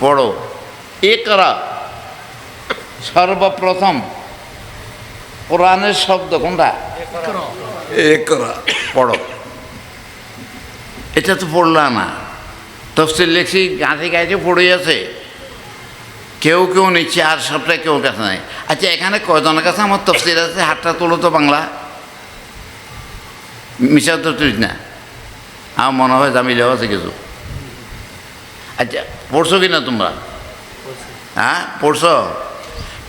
পড়ো একরা। সর্বপ্রথম। কোরআনের শব্দ কোনটা? একরা। পড়ো এটা তো পড়লা না। তফসিল লেখছি গাঁথে গাইতে পড়ে আছে। কেউ কেউ নিচ্ছে আর সবটা কেউ কাছে নাই। আচ্ছা এখানে কয়জনের কাছে আমার তফসিল আছে? হাতটা তোলো তো বাংলা। মিশা তো তুই না। আমার মনে হয় জামিলেও আছে কিছু। আচ্ছা পড়ছো কি না তোমরা হ্যাঁ পড়ছো?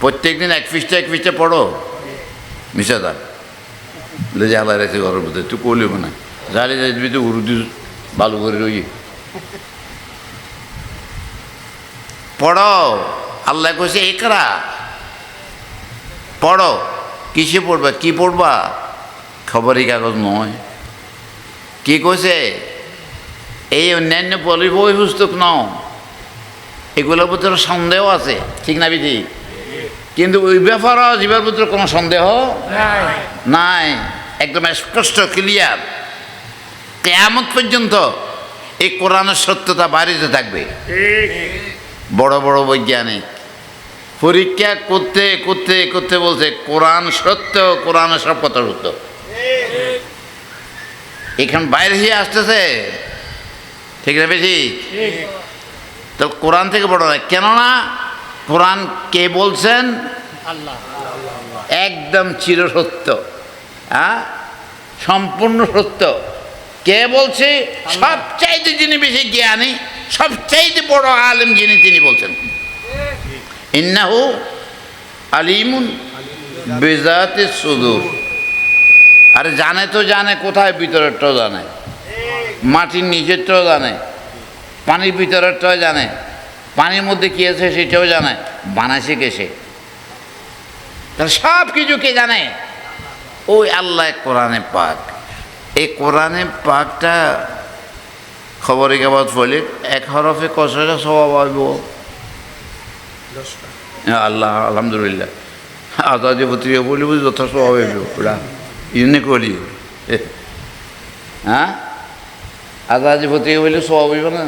প্রত্যেক দিন এক পৃষ্ঠা এক পৃষ্ঠা পড়ো? মিশা দা লে জ্বালা রেখে ঘরের ভিতরে তুই করলিব না। জালে যাই দিবি তো উরুদি বালু করে রই পড়ো। আল্লাহ কইছে একরা পড়ো। কিসে পড়বা? কি পড়বা? খবরই কাগজ নয়। কি কইছে? এই অন্যান্য বই পুস্তক নাও। এগুলোর ভিতরে সন্দেহ আছে, ঠিক না বিধি? কিন্তু ওই ব্যাপারও জীবের ভিতরে কোনো সন্দেহ নাই। একদম স্পষ্ট ক্লিয়ার কেয়ামত পর্যন্ত এই কোরআনের সত্যতা বাড়িতে থাকবে। বড় বড় বৈজ্ঞানিক পরীক্ষা করতে করতে করতে বলছে, কোরআন সত্য, কোরআনের সব কথা সত্য। এখান বাইরে আসতেছে ঠিক না বেশি? তো কোরআন থেকে বড় নয়। কেননা কোরআন কে বলছেন? একদম চিরসত্য। হ্যাঁ? সম্পূর্ণ সত্য। কে বলছে? সবচাইতে যিনি বেশি জ্ঞানী, সবচাইতে বড় আলেম যিনি, তিনি বলছেন। ইন্নাহু আলিমুন বেজাতে সুদূর। আরে জানে তো জানে, কোথায় ভিতরেরটাও জানে। মাটির নিচেরটাও জানে, পানির ভিতরেরটাও জানে, পানির মধ্যে কী আছে সেটাও জানে, বানাইছে কেসে। তাহলে সব কিছু কে জানে? ওই আল্লাহ কোরআনে পাক। এই কোরআনে পাকটা খবরে কাগজ বলে এক হরফে কষাটা স্বভাব হইব? আল্লাহ, আলহামদুলিল্লাহ। আজাদি পত্রিকা বলিব যথেষ্ট স্বভাব হইব ওরা ইউনে করি। হ্যাঁ? আজাদি পত্রিকা বললে স্বভাব হইব না।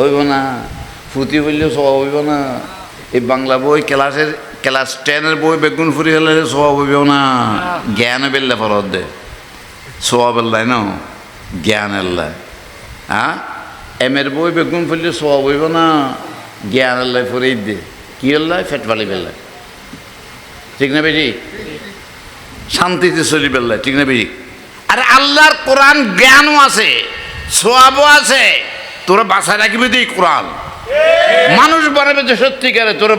হইব না। ফুটি বললেও স্বভাব হইব না। এই বাংলা বই ক্লাসের, ক্লাস টেনের বই বেগুন ফুরি হলে স্বভাব হইব না। জ্ঞান বেললে ফরত দে। স্বভাব এল্লাই ন। জ্ঞান এল্লাই হ্যাঁ এম এর বই বেগুন ফুললে স্বভাব হইব না। জ্ঞান এল্লাই ফুরি দে। কি এল্লাই ফেট ফালি বেল্লাই ঠিক না বেশি শান্তিতে চলি বেল্লাই ঠিক না বেশি আরে আল্লাহর কোরআন জ্ঞানও আছে সোয়াবও আছে। তোরা বাসায় রাখবি তুই কোরআন। মানুষ বানাবে যে সত্যিকারে তোর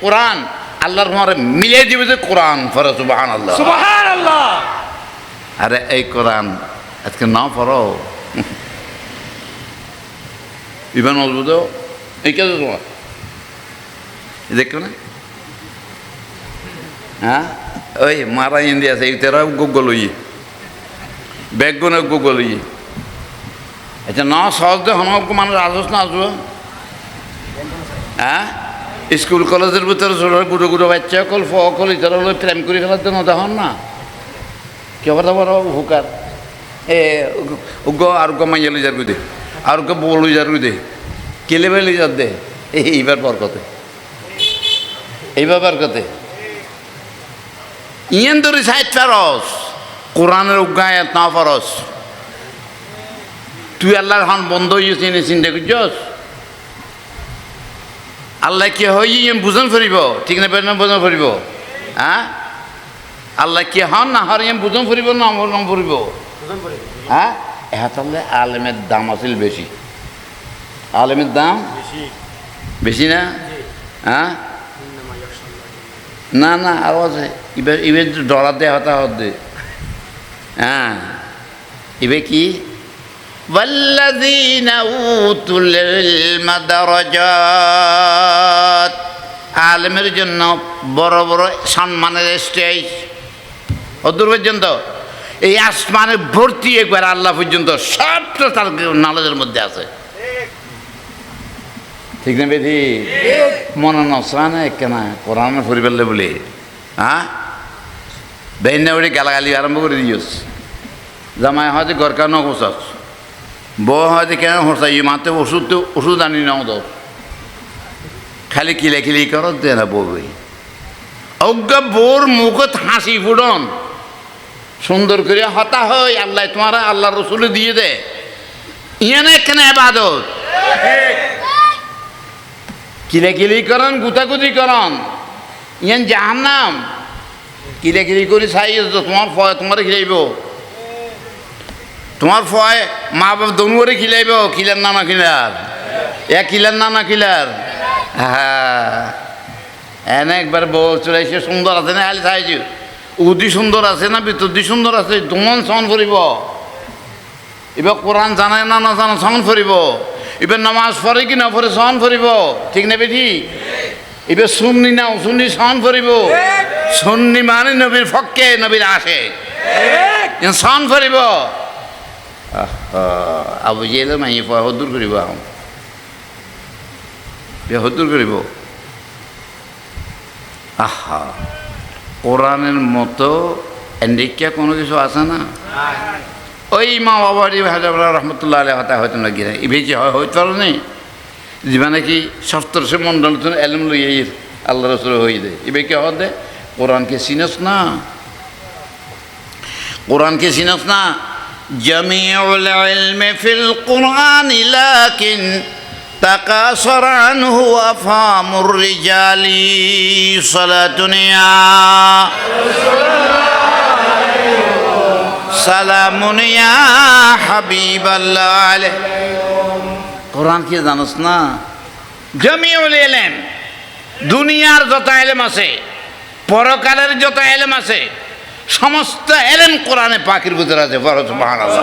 কোরআন আল্লাহর মারে মিলিয়ে দিবে যে কোরআন ফরে সুবাহান আল্লাহ সুবহান আল্লাহ আরে এই কোরআন আজকে না পড়ো। ইভান অদ্ভুত। এই কে তোমার। দেখো না। হ্যাঁ? ওই মারা ইন্দি আছে এই তেরা গুগল ইয়ে গুগল ইয়ে আচ্ছা না সহজে হনক মানুষ আসস না আসব হ্যাঁ স্কুল, কলেজের ভিতরে ছোট গুঁড়ো গুঁড়ো বাচ্চা অকল ফ অকল হলো প্রেম করে ফেলার জন্য তখন না? কেবার বড় হুকার? এ উগ্র আর গো মাইয়া লই যার গুদে আর গো বউ লই যার গুদে, কেলে বে লই যার দে? এই, এইবার বরকতে এইবার বরকতে ইয়েন ধরে সাইড ফেরস। কোরআনের উজ্ঞায় না ফরস তুই আল্লাহর হন বন্ধ হয়েছিস এনে চিন্তা করছস? আল্লাহ কি হই বুঝন ফুরিব। ঠিক না বেতন বুঝন ফুরিব? হ্যাঁ? আল্লাহ কি হন না হর ইয়ে বুঝন ফুরিব না নাম ফুরিব? হ্যাঁ? এহা তাহলে আলেমের দাম আছিল বেশি। আলেমের দাম? বেশি। না? হ্যাঁ? না না আরও আছে এবার এবার ডলার দে হতা হত দে হ্যাঁ এবার কি والذين أوتوا العلم درجات আলেমের জন্য বড় বড় সম্মানের স্টেজ অদূর পর্যন্ত এই আসমানের ভর্তি একবার আল্লাহ পর্যন্ত সবটা তার নলেজের মধ্যে আছে ঠিক না বেধি মনে নসরানে কেনা কোরআন ফুরি ফেললে বলে হ্যাঁ বেহিন উঠে গালাগালি আরম্ভ করে দিয়েছ। জামাই হয়তো গরকার নগোসাস বউ হয়তো কেন হরসাই মাতে ওষুধ তো ওষুধ আনি নাও দোষ খালি কিলাকিলি করো, দেনা বউই অজ্ঞ বোর মুখত হাসি ফুডন সুন্দর করে হতা হয়, আল্লাহ তোমার আল্লাহ রসুলে দিয়ে দে। ইয়ানে কেন এবাদত কিলাকিলি করন, গুতাগুতি করন। ইয়ান জাহান্নাম। কিলাকিলি করে চাই তোমার ফয়, তোমার খিলাইব। তোমার ফয় মা বাপ দনুয়ারে খিলাইব কিলার না না কিলার এ কিলার না না কিলার হ্যাঁ। এনে একবার বউ চলে এসে সুন্দর আছে না খালি চাইছি উদি সুন্দর আছে না ভিতর দি সুন্দর আছে? দুমন সন ফুরিব এবার কোরআন জানে না না জানা সন ফুরিব এবার নামাজ পড়ে কি না পড়ে সন ফুরিব ঠিক নেবে ঠিক এবার শুননি না শুননি সন ফুরিব শুননি মানে নবীর ফককে নবীর আসে। সন ফুরিব আবু জেলে মাই হদুর করিব আহম। হদুর করিব। আহা কোরআনের মতো এন্ডিকা কোনো কিছু আছে না? ওই মা বাবারি হাজার রহমতুল্লাহ আলী হতা হয়তো না। গিয়ে ইভে কি হয় হইতে পারো নি। যিবা নাকি সপ্তর্ষি মন্ডল এলম লই আল্লাহ রসুল হয়ে দে ইবে কি হতে কোরআনকে চিনস না কোরআনকে চিনস না জমিউল ইলমি ফিল কোরআন লাকিন تقاصر عنه أفهام الرجال صلاة يا سلام يا حبيب الله عليه কোরআন কি জানোস না জমিউল এলেম দুনিয়ার যত এলেম আছে পরকালের যত এলেম আছে সমস্ত এলেম কোরআনে পাখির ভিতরে আছে বড় সুবহানাল্লাহ।